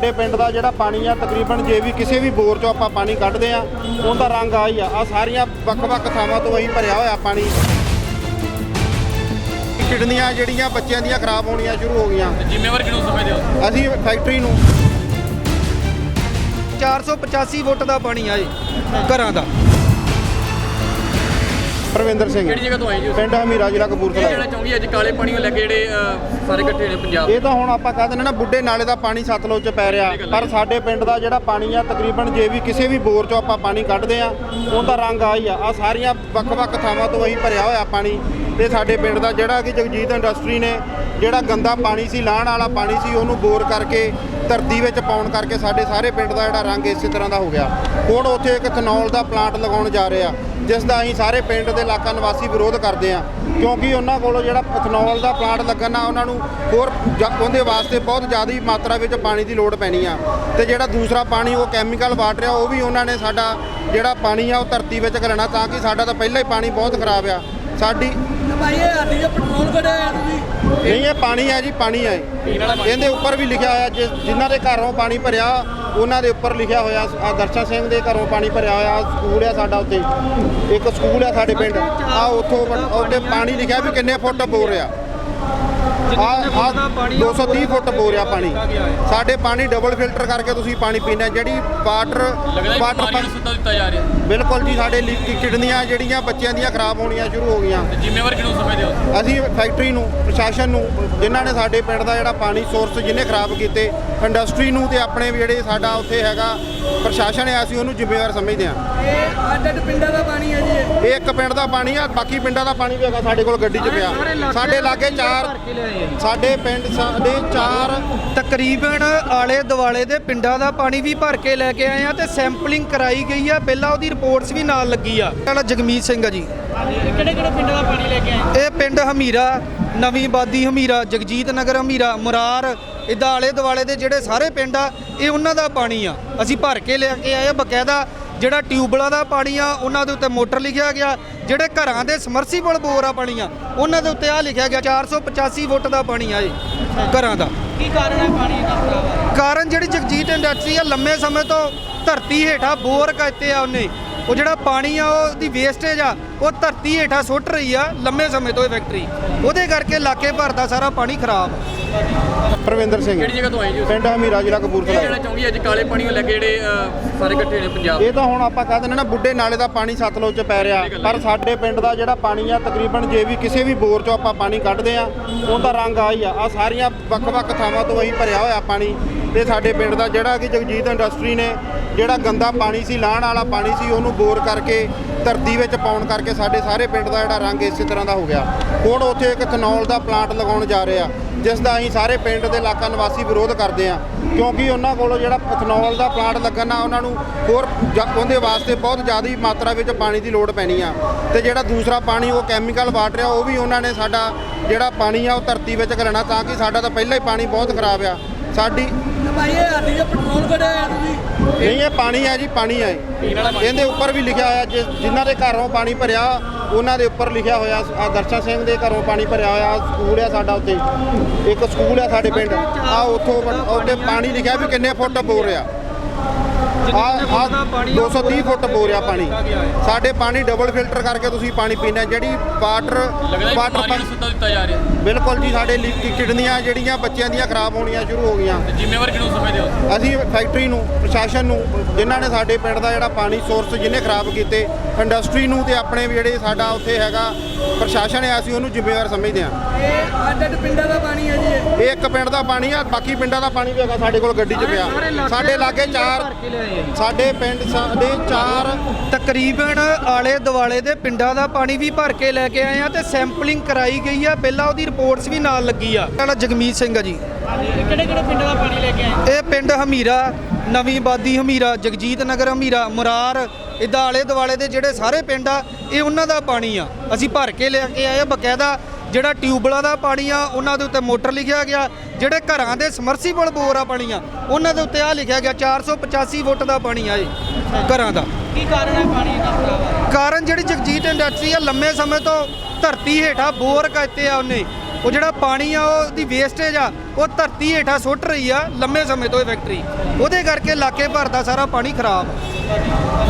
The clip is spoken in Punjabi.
ਸਾਡੇ ਪਿੰਡ ਦਾ ਜਿਹੜਾ ਪਾਣੀ ਆ ਤਕਰੀਬਨ ਜੇ ਵੀ ਕਿਸੇ ਵੀ ਬੋਰ ਚੋਂ ਆਪਾਂ ਪਾਣੀ ਕੱਢਦੇ ਆ ਉਹਦਾ ਰੰਗ ਆ ਹੀ ਆ। ਆ ਸਾਰੀਆਂ ਵੱਖ-ਵੱਖ ਥਾਵਾਂ ਤੋਂ ਅਸੀਂ ਭਰਿਆ ਹੋਇਆ ਪਾਣੀ। ਕਿਡਨੀਆਂ ਜਿਹੜੀਆਂ ਬੱਚਿਆਂ ਦੀਆਂ ਖਰਾਬ ਹੋਣੀਆਂ ਸ਼ੁਰੂ ਹੋ ਗਈਆਂ। ਜ਼ਿੰਮੇਵਾਰ ਕਿਹਨੂੰ ਸਮਝਦੇ ਹੋ? ਅਸੀਂ ਫੈਕਟਰੀ ਨੂੰ। 485 ਫੁੱਟ ਦਾ ਪਾਣੀ ਆ ਜੀ ਘਰਾਂ ਦਾ। ਪਰਵਿੰਦਰ ਸਿੰਘ। ਕਿਹੜੀ ਜਗ੍ਹਾ ਤੋਂ ਆਏ ਜੀ? ਪਿੰਡ ਹਮੀਰਾ ਜ਼ਿਲ੍ਹਾ ਕਪੂਰਥਲਾ। ਕਹਿਣਾ ਚਾਹੁੰਗੀ ਅੱਜ ਕਾਲੇ ਪਾਣੀ ਨੂੰ ਲੈ ਕੇ ਜਿਹੜੇ ਅਹ, ਸਾਰੇ ਇਕੱਠੇ ਨੇ ਪੰਜਾਬ? ਇਹ ਤਾਂ ਹੁਣ ਆਪਾਂ ਕਹਿ ਦਿੰਦੇ ਨਾ ਬੁੱਢੇ ਨਾਲੇ ਦਾ ਪਾਣੀ ਸਤਲੁਜ ਚ ਪੈ ਰਿਹਾ। ਪਰ ਸਾਡੇ ਪਿੰਡ ਦਾ ਜਿਹੜਾ ਪਾਣੀ ਆ ਤਕਰੀਬਨ ਜੇ ਵੀ ਕਿਸੇ ਵੀ ਬੋਰ ਚੋਂ ਆਪਾਂ ਪਾਣੀ ਕੱਢਦੇ ਆ ਉਹਦਾ ਰੰਗ ਆ ਹੀ ਆ। ਆ ਸਾਰੀਆਂ ਵੱਖ-ਵੱਖ ਥਾਵਾਂ ਤੋਂ ਅਸੀਂ ਭਰਿਆ ਹੋਇਆ ਪਾਣੀ। ਤੇ ਸਾਡੇ ਪਿੰਡ ਦਾ ਜਿਹੜਾ ਕਿ ਜਗਜੀਤ ਇੰਡਸਟਰੀ ਨੇ ਜਿਹੜਾ ਗੰਦਾ ਪਾਣੀ ਸੀ ਲਾਹਣ ਵਾਲਾ ਪਾਣੀ ਸੀ ਉਹਨੂੰ ਬੋਰ ਕਰਕੇ ਧਰਤੀ ਵਿੱਚ ਪਾਉਣ ਕਰਕੇ ਸਾਡੇ ਸਾਰੇ ਪਿੰਡ ਦਾ ਜਿਹੜਾ ਰੰਗ ਇਸੇ ਤਰ੍ਹਾਂ ਦਾ ਹੋ ਗਿਆ। ਹੁਣ ਉੱਥੇ ਇੱਕ ਥਨੌਲ ਦਾ ਪਲਾਂਟ ਲਗਾਉਣ ਜਾ ਰਹੇ ਆ। ਜਿਸ ਦਾ ਅਸੀਂ ਸਾਰੇ ਪਿੰਡ ਦੇ ਇਲਾਕਾ ਨਿਵਾਸੀ ਵਿਰੋਧ ਕਰਦੇ ਆ ਕਿਉਂਕਿ ਉਹਨਾਂ ਕੋਲੋਂ ਜਿਹੜਾ ਇਥਨੋਲ ਦਾ ਪਲਾਂਟ ਲੱਗਣ ਨਾਲ ਉਹਨਾਂ ਨੂੰ ਹੋਰ ਜ- ਉਹਦੇ ਵਾਸਤੇ ਬਹੁਤ ਜ਼ਿਆਦਾ ਮਾਤਰਾ ਵਿੱਚ ਪਾਣੀ ਦੀ ਲੋੜ ਪੈਣੀ ਆ। ਤੇ ਜਿਹੜਾ ਦੂਸਰਾ ਪਾਣੀ, ਉਹ ਕੈਮੀਕਲ ਵਾਟਰ ਆ, ਉਹ ਵੀ ਉਹਨਾਂ ਨੇ ਸਾਡਾ ਜਿਹੜਾ ਪਾਣੀ ਆ, ਉਹ ਧਰਤੀ ਵਿੱਚ ਘਲਣਾ ਤਾਂ ਕਿ ਸਾਡਾ ਤਾਂ ਪਹਿਲਾਂ ਹੀ ਪਾਣੀ ਬਹੁਤ ਖਰਾਬ ਆ। ਸਾਡੀ ਭਾਈ ਇਹ ਸਾਡੀ ਜੋ ਪੈਟਰੋਲ ਕਢਾਇਆ ਤੁਸੀਂ ਨਹੀਂ ਇਹ ਪਾਣੀ ਹੈ ਜੀ ਪਾਣੀ ਹੈ। ਇਹਦੇ ਉੱਪਰ ਵੀ ਲਿਖਿਆ ਹੋਇਆ ਜਿਸ ਜਿਨ੍ਹਾਂ ਦੇ ਘਰੋਂ ਪਾਣੀ ਭਰਿਆ ਉਹਨਾਂ ਦੇ ਉੱਪਰ ਲਿਖਿਆ ਹੋਇਆ ਆ ਦਰਸ਼ਨ ਸਿੰਘ ਦੇ ਘਰੋਂ ਪਾਣੀ ਭਰਿਆ ਹੋਇਆ ਸਕੂਲ ਆ ਸਾਡਾ ਉੱਤੇ ਇੱਕ ਸਕੂਲ ਆ ਸਾਡੇ ਪਿੰਡ। ਆ ਉੱਥੋਂ ਉੱਤੇ ਪਾਣੀ ਲਿਖਿਆ ਵੀ ਕਿੰਨੇ ਫੁੱਟ ਬੋਰ ਆ। ਆ ਆ 230 ਫੁੱਟ ਬੋਰ ਆ ਪਾਣੀ ਸਾਡੇ ਪਾਣੀ ਡਬਲ ਫਿਲਟਰ ਕਰਕੇ ਤੁਸੀਂ ਪਾਣੀ ਪੀਣਾ ਜਿਹੜੀ ਵਾਟਰ ਵਾਟਰ ਨੂੰ ਸਿੱਧਾ ਦਿੱਤਾ ਜਾ ਰਿਹਾ। ਬਿਲਕੁਲ ਜੀ ਸਾਡੇ ਲੀ- ਕਿਡਨੀਆਂ ਜਿਹੜੀਆਂ ਬੱਚਿਆਂ ਦੀਆਂ ਖਰਾਬ ਹੋਣੀਆਂ ਸ਼ੁਰੂ ਹੋ ਗਈਆਂ। ਜ਼ਿੰਮੇਵਾਰ ਕਿਹਨੂੰ ਸਮਝਦੇ ਹੋ? ਅਸੀਂ ਫੈਕਟਰੀ ਨੂੰ ਪ੍ਰਸ਼ਾਸਨ ਨੂੰ ਜਿਨ੍ਹਾਂ ਨੇ ਸਾਡੇ ਪਿੰਡ ਦਾ ਜਿਹੜਾ ਪਾਣੀ ਸੋਰਸ ਜਿਹਨੇ ਖਰਾਬ ਕੀਤੇ ਇੰਡਸਟਰੀ ਨੂੰ ਤੇ ਆਪਣੇ ਵੀ ਜਿਹੜੇ ਸਾਡਾ ਉੱਥੇ ਹੈਗਾ ਪ੍ਰਸ਼ਾਸਨ ਹੈ ਅਸੀਂ ਉਹਨੂੰ ਜ਼ਿੰਮੇਵਾਰ ਸਮਝਦੇ ਹਾਂ। ਇਹ ਅੱਡ ਅੱਡ ਪਿੰਡਾਂ ਦਾ ਪਾਣੀ ਹੈ ਜੀ ਇਹ। ਇਹ ਇੱਕ ਪਿੰਡ ਦਾ ਪਾਣੀ ਆ ਬਾਕੀ ਪਿੰਡਾਂ ਦਾ ਪਾਣੀ ਵੀ ਹੈਗਾ ਸਾਡੇ ਕੋਲ ਗੱਡੀ 'ਚ ਪਿਆ। ਸਾਡੇ ਲਾਗੇ ਚਾਰ ਸਾਡੇ ਪਿੰਡ ਸਾਡੇ ਚਾਰ ਤਕਰੀਬਨ ਆਲੇ ਦੁਆਲੇ ਦੇ ਪਿੰਡਾਂ ਦਾ ਪਾਣੀ ਵੀ ਭਰ ਕੇ ਲੈ ਕੇ ਆਏ ਆ ਤੇ ਸੈਂਪਲਿੰਗ ਕਰਾਈ ਗਈ ਆ। ਪਹਿਲਾਂ ਉਹਦੀ ਰਿਪੋਰਟਸ ਵੀ ਨਾਲ ਲੱਗੀ ਆ। ਸਾਡਾ ਜਗਮੀਤ ਸਿੰਘ ਆ ਜੀ। ਕਿਹੜੇ ਕਿਹੜੇ ਪਿੰਡਾਂ ਦਾ ਪਾਣੀ ਲੈ ਕੇ ਆਏ? ਇਹ ਪਿੰਡ ਹਮੀਰਾ ਨਵੀਂ ਆਬਾਦੀ ਹਮੀਰਾ ਜਗਜੀਤ ਨਗਰ ਹਮੀਰਾ ਮੁਰਾਰ ਇਦਾਂ ਆਲੇ ਦੁਆਲੇ ਦੇ ਜਿਹੜੇ ਸਾਰੇ ਪਿੰਡ ਆ ਇਹ ਉਹਨਾਂ ਦਾ ਪਾਣੀ ਆ। ਅਸੀਂ ਭਰ ਕੇ ਲੈ ਕੇ ਆਏ ਆ ਬਕਾਇਦਾ ਜਿਹੜਾ ਟਿਊਬਲਾਂ ਦਾ ਪਾਣੀ ਆ ਉਹਨਾਂ ਦੇ ਉੱਤੇ ਮੋਟਰ ਲਿਖਿਆ ਗਿਆ। ਜਿਹੜੇ ਘਰਾਂ ਦੇ ਸਮਰਸੀਬਲ ਬੋਰ ਆ ਪਾਣੀ ਆ ਉਹਨਾਂ ਦੇ ਉੱਤੇ ਆ ਲਿਖਿਆ ਗਿਆ 485 ਫੁੱਟ ਦਾ ਪਾਣੀ ਆ ਜੀ ਘਰਾਂ ਦਾ। ਕੀ ਕਾਰਨ ਹੈ ਪਾਣੀ ਦਾ ਖਰਾਬ ਕਾਰਨ ਜਿਹੜੀ ਜਗਜੀਤ ਇੰਡਸਟਰੀ ਆ ਲੰਮੇ ਸਮੇਂ ਤੋਂ ਧਰਤੀ ਹੇਠਾਂ ਬੋਰ ਕੀਤੇ ਆ ਉਹਨੇ। ਉਹ ਜਿਹੜਾ ਪਾਣੀ ਆ ਉਹਦੀ ਵੇਸਟੇਜ ਆ ਉਹ ਧਰਤੀ ਹੇਠਾਂ ਸੁੱਟ ਰਹੀ ਆ ਲੰਮੇ ਸਮੇਂ ਤੋਂ ਇਹ ਫੈਕਟਰੀ ਉਹਦੇ ਕਰਕੇ ਇਲਾਕੇ ਭਰ ਦਾ ਸਾਰਾ ਪਾਣੀ ਖਰਾਬ ਆ। ਪਰਵਿੰਦਰ ਸਿੰਘ। ਕਿਹੜੀ ਜਗ੍ਹਾ ਤੋਂ ਆਏ ਜੀ ਪਿੰਡ ਹਮੀਰਾ ਜ਼ਿਲ੍ਹਾ ਕਪੂਰਥਲਾ ਕਹਿਣਾ ਚਾਹੁੰਗੀ? ਅੱਜ ਕਾਲੇ ਪਾਣੀ ਨੂੰ ਲੈ ਕੇ ਜਿਹੜੇ ਅਹ, ਸਾਰੇ ਇਕੱਠੇ ਨੇ ਪੰਜਾਬ। ਇਹ ਤਾਂ ਹੁਣ ਆਪਾਂ ਕਹਿ ਦਿੰਦੇ ਨਾ ਬੁੱਢੇ ਨਾਲੇ ਦਾ ਪਾਣੀ ਸਤਲੁਜ ਚ ਪੈ ਰਿਹਾ। ਪਰ ਸਾਡੇ ਪਿੰਡ ਦਾ ਜਿਹੜਾ ਪਾਣੀ ਆ ਤਕਰੀਬਨ ਜੇ ਵੀ ਕਿਸੇ ਵੀ ਬੋਰ ਚੋਂ ਆਪਾਂ ਪਾਣੀ ਕੱਢਦੇ ਆ ਉਹਦਾ ਰੰਗ ਆ ਹੀ ਆ। ਆ ਸਾਰੀਆਂ ਵੱਖ-ਵੱਖ ਥਾਵਾਂ ਤੋਂ ਅਸੀਂ ਭਰਿਆ ਹੋਇਆ ਪਾਣੀ। ਤੇ ਸਾਡੇ ਪਿੰਡ ਦਾ ਜਿਹੜਾ ਕਿ ਜਗਜੀਤ ਇੰਡਸਟਰੀ ਨੇ ਜਿਹੜਾ ਗੰਦਾ ਪਾਣੀ ਸੀ ਲਾਹਣ ਵਾਲਾ ਪਾਣੀ ਸੀ ਉਹਨੂੰ ਬੋਰ ਕਰਕੇ ਧਰਤੀ ਵਿੱਚ ਪਾਉਣ ਕਰਕੇ ਸਾਡੇ ਸਾਰੇ ਪਿੰਡ ਦਾ ਜਿਹੜਾ ਰੰਗ ਇਸੇ ਤਰ੍ਹਾਂ ਦਾ ਹੋ ਗਿਆ। ਹੁਣ ਉੱਥੇ ਇੱਕ ਥਨੌਲ ਦਾ ਪਲਾਂਟ ਲਗਾਉਣ ਜਾ ਰਹੇ ਆ ਜਿਸ ਦਾ ਅਸੀਂ ਸਾਰੇ ਪਿੰਡ ਦੇ ਇਲਾਕਾ ਨਿਵਾਸੀ ਵਿਰੋਧ ਕਰਦੇ ਆ ਕਿਉਂਕਿ ਉਹਨਾਂ ਕੋਲੋਂ ਜਿਹੜਾ ਇਥਨੋਲ ਦਾ ਪਲਾਂਟ ਲੱਗਣ ਉਹਨਾਂ ਨੂੰ ਹੋਰ ਉਹਦੇ ਵਾਸਤੇ ਬਹੁਤ ਜ਼ਿਆਦਾ ਮਾਤਰਾ ਵਿੱਚ ਪਾਣੀ ਦੀ ਲੋੜ ਪੈਣੀ ਆ। ਤੇ ਜਿਹੜਾ ਦੂਸਰਾ ਪਾਣੀ ਉਹ ਕੈਮੀਕਲ ਵਾਟਰ ਆ ਉਹ ਵੀ ਉਹਨਾਂ ਨੇ ਸਾਡਾ ਜਿਹੜਾ ਪਾਣੀ ਆ ਉਹ ਧਰਤੀ ਵਿੱਚ ਘਲਣਾ ਤਾਂ ਕਿ ਸਾਡਾ ਤਾਂ ਪਹਿਲਾਂ ਹੀ ਪਾਣੀ ਬਹੁਤ ਖਰਾਬ ਆ। ਸਾਡੀ ਭਾਈ ਇਹ ਸਾਡੀ ਜੋ ਪੈਟਰੋਲ ਕਢਾਇਆ ਤੁਸੀਂ? ਨਹੀਂ ਇਹ ਪਾਣੀ ਹੈ ਜੀ ਪਾਣੀ ਹੈ ਇਹਦੇ ਉੱਪਰ ਵੀ ਲਿਖਿਆ ਹੋਇਆ ਜਿਨ੍ਹਾਂ ਦੇ ਘਰੋਂ ਪਾਣੀ ਭਰਿਆ ਉਹਨਾਂ ਦੇ ਉੱਪਰ ਲਿਖਿਆ ਹੋਇਆ ਆ ਦਰਸ਼ਨ ਸਿੰਘ ਦੇ ਘਰੋਂ ਪਾਣੀ ਭਰਿਆ ਹੋਇਆ ਸਕੂਲ ਆ ਸਾਡਾ ਉੱਤੇ ਇੱਕ ਸਕੂਲ ਆ ਸਾਡੇ ਪਿੰਡ। ਆ ਉੱਥੋਂ ਉੱਤੇ ਪਾਣੀ ਲਿਖਿਆ ਵੀ ਕਿੰਨੇ ਫੁੱਟ ਬੋਰ ਆ। ਆ? 230 ਫੁੱਟ ਬੋਰ ਆ ਪਾਣੀ। ਸਾਡੇ ਪਾਣੀ ਡਬਲ ਫਿਲਟਰ ਕਰਕੇ ਤੁਸੀਂ ਪਾਣੀ ਪੀਣਾ ਜਿਹੜੀ ਵਾਟਰ ਵਾਟਰ ਨੂੰ ਸਿੱਧਾ ਦਿੱਤਾ ਜਾ ਰਿਹਾ। ਬਿਲਕੁਲ ਜੀ ਸਾਡੇ ਲੀ- ਕਿਡਨੀਆਂ ਜਿਹੜੀਆਂ ਬੱਚਿਆਂ ਦੀਆਂ ਖਰਾਬ ਹੋਣੀਆਂ ਸ਼ੁਰੂ ਹੋ ਗਈਆਂ। ਜ਼ਿੰਮੇਵਾਰ ਕਿਹਨੂੰ ਸਮਝਦੇ ਹੋ ਅਸੀਂ ਫੈਕਟਰੀ ਨੂੰ ਪ੍ਰਸ਼ਾਸਨ ਨੂੰ ਜਿਨ੍ਹਾਂ ਨੇ ਸਾਡੇ ਪਿੰਡ ਦਾ ਜਿਹੜਾ ਪਾਣੀ ਸੋਰਸ ਜਿਹਨੇ ਖਰਾਬ ਕੀਤੇ ਇੰਡਸਟਰੀ ਨੂੰ ਤੇ ਆਪਣੇ ਵੀ ਜਿਹੜੇ ਸਾਡਾ ਉੱਥੇ ਹੈਗਾ ਪ੍ਰਸ਼ਾਸਨ ਹੈ ਅਸੀਂ ਉਹਨੂੰ ਜ਼ਿੰਮੇਵਾਰ ਸਮਝਦੇ ਹਾਂ। ਇਹ ਅੱਡ ਅੱਡ ਪਿੰਡਾਂ ਦਾ ਪਾਣੀ ਹੈ ਜੀ ਇਹ ਇਹ ਇੱਕ ਪਿੰਡ ਦਾ ਪਾਣੀ ਆ ਬਾਕੀ ਪਿੰਡਾਂ ਦਾ ਪਾਣੀ ਵੀ ਹੈਗਾ ਸਾਡੇ ਕੋਲ ਗੱਡੀ 'ਚ ਪਿਆ। ਸਾਡੇ ਲਾਗੇ ਚਾਰ ਸਾਡੇ ਪਿੰਡ ਸਾਡੇ ਚਾਰ ਤਕਰੀਬਨ ਆਲੇ ਦੁਆਲੇ ਦੇ ਪਿੰਡਾਂ ਦਾ ਪਾਣੀ ਵੀ ਭਰ ਕੇ ਲੈ ਕੇ ਆਏ ਆ ਤੇ ਸੈਂਪਲਿੰਗ ਕਰਾਈ ਗਈ ਆ। ਪਹਿਲਾਂ ਉਹਦੀ ਰਿਪੋਰਟਸ ਵੀ ਨਾਲ ਲੱਗੀ ਆ। ਸਾਡਾ ਜਗਮੀਤ ਸਿੰਘ ਆ ਜੀ। ਕਿਹੜੇ ਕਿਹੜੇ ਪਿੰਡਾਂ ਦਾ ਪਾਣੀ ਲੈ ਕੇ ਆਏ? ਇਹ ਪਿੰਡ ਹਮੀਰਾ ਨਵੀਂ ਆਬਾਦੀ ਹਮੀਰਾ ਜਗਜੀਤ ਨਗਰ ਹਮੀਰਾ ਮੁਰਾਰ ਇਦਾਂ ਆਲੇ ਦੁਆਲੇ ਦੇ ਜਿਹੜੇ ਸਾਰੇ ਪਿੰਡ ਆ ਇਹ ਉਹਨਾਂ ਦਾ ਪਾਣੀ ਆ। ਅਸੀਂ ਭਰ ਕੇ ਲੈ ਕੇ ਆਏ ਆ ਬਕਾਇਦਾ ਜਿਹੜਾ ਟਿਊਬਲਾਂ ਦਾ ਪਾਣੀ ਆ ਉਹਨਾਂ ਦੇ ਉੱਤੇ ਮੋਟਰ ਲਿਖਿਆ ਗਿਆ ਜਿਹੜੇ ਘਰਾਂ ਦੇ ਸਮਰਸੀਬਲ ਬੋਰ ਆ ਪਾਣੀ ਆ ਉਹਨਾਂ ਦੇ ਉੱਤੇ ਆ ਲਿਖਿਆ ਗਿਆ 485 ਫੁੱਟ ਦਾ ਪਾਣੀ ਆ ਜੀ ਘਰਾਂ ਦਾ। ਕੀ ਕਾਰਨ ਹੈ ਪਾਣੀ ਦਾ? ਕਾਰਨ ਜਿਹੜੀ ਜਗਜੀਤ ਇੰਡਸਟਰੀ ਆ ਲੰਮੇ ਸਮੇਂ ਤੋਂ ਧਰਤੀ ਹੇਠਾਂ ਬੋਰ ਕੀਤੇ ਆ ਉਹਨੇ ਉਹ ਜਿਹੜਾ ਪਾਣੀ ਆ, ਉਹਦੀ ਵੇਸਟੇਜ ਆ, ਉਹ ਧਰਤੀ ਹੇਠਾਂ ਸੁੱਟ ਰਹੀ ਆ ਲੰਮੇ ਸਮੇਂ ਤੋਂ ਇਹ ਫੈਕਟਰੀ ਉਹਦੇ ਕਰਕੇ ਇਲਾਕੇ ਭਰ ਦਾ ਸਾਰਾ ਪਾਣੀ ਖਰਾਬ ਆ।